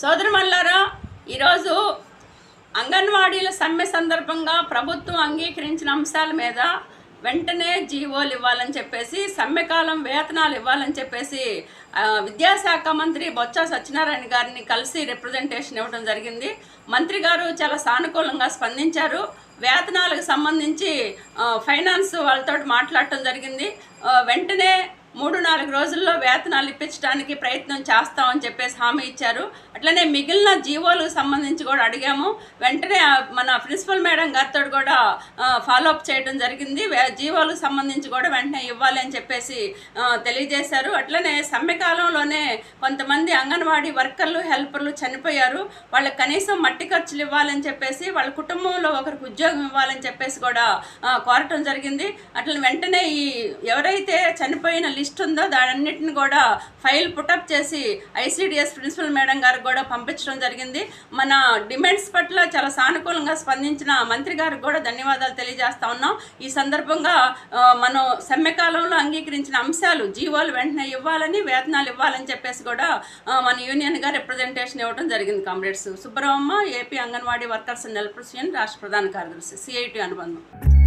సోదరుమల్లారా ఈరోజు అంగన్వాడీల సమ్మె సందర్భంగా ప్రభుత్వం అంగీకరించిన అంశాల మీద వెంటనే జీవోలు ఇవ్వాలని చెప్పేసి సమ్మెకాలం వేతనాలు ఇవ్వాలని చెప్పేసి విద్యాశాఖ మంత్రి బొత్స సత్యనారాయణ గారిని కలిసి రిప్రజెంటేషన్ ఇవ్వడం జరిగింది. మంత్రి గారు చాలా సానుకూలంగా స్పందించారు. వేతనాలకు సంబంధించి ఫైనాన్స్ వాళ్ళతో మాట్లాడటం జరిగింది. వెంటనే మూడు నాలుగు రోజుల్లో వేతనాలు ఇప్పించడానికి ప్రయత్నం చేస్తామని చెప్పేసి హామీ ఇచ్చారు. అట్లనే మిగిలిన జీవోలకు సంబంధించి కూడా అడిగాము. వెంటనే మన ప్రిన్సిపల్ మేడం గారితో కూడా ఫాలో అప్ చేయడం జరిగింది. జీవోలకు సంబంధించి కూడా వెంటనే ఇవ్వాలి అని చెప్పేసి తెలియజేశారు. అట్లనే సమ్మెకాలంలోనే కొంతమంది అంగన్వాడీ వర్కర్లు హెల్పర్లు చనిపోయారు. వాళ్ళకి కనీసం మట్టి ఖర్చులు ఇవ్వాలని చెప్పేసి వాళ్ళ కుటుంబంలో ఒకరికి ఉద్యోగం ఇవ్వాలని చెప్పేసి కూడా కోరటం జరిగింది. అట్లా వెంటనే ఈ ఎవరైతే చనిపోయిన లిస్ట్ ఉందో? దానన్నిటిని కూడా ఫైల్ పుటప్ చేసి ఐసీడిఎస్ ప్రిన్సిపల్ మేడం గారికి కూడా పంపించడం జరిగింది. మన డిమాండ్స్ పట్ల చాలా సానుకూలంగా స్పందించిన మంత్రి గారికి కూడా ధన్యవాదాలు తెలియజేస్తా ఉన్నాం. ఈ సందర్భంగా మనం సమ్మెకాలంలో అంగీకరించిన అంశాలు జీవోలు వెంటనే ఇవ్వాలని వేతనాలు ఇవ్వాలని చెప్పేసి కూడా మన మన యూనియన్గా రిప్రజెంటేషన్ ఇవ్వడం జరిగింది comrades. Subbaramamma AP anganwadi workers and రాష్ట్ర ప్రధాన కార్యదర్శి సిఐటి అనుబంధం.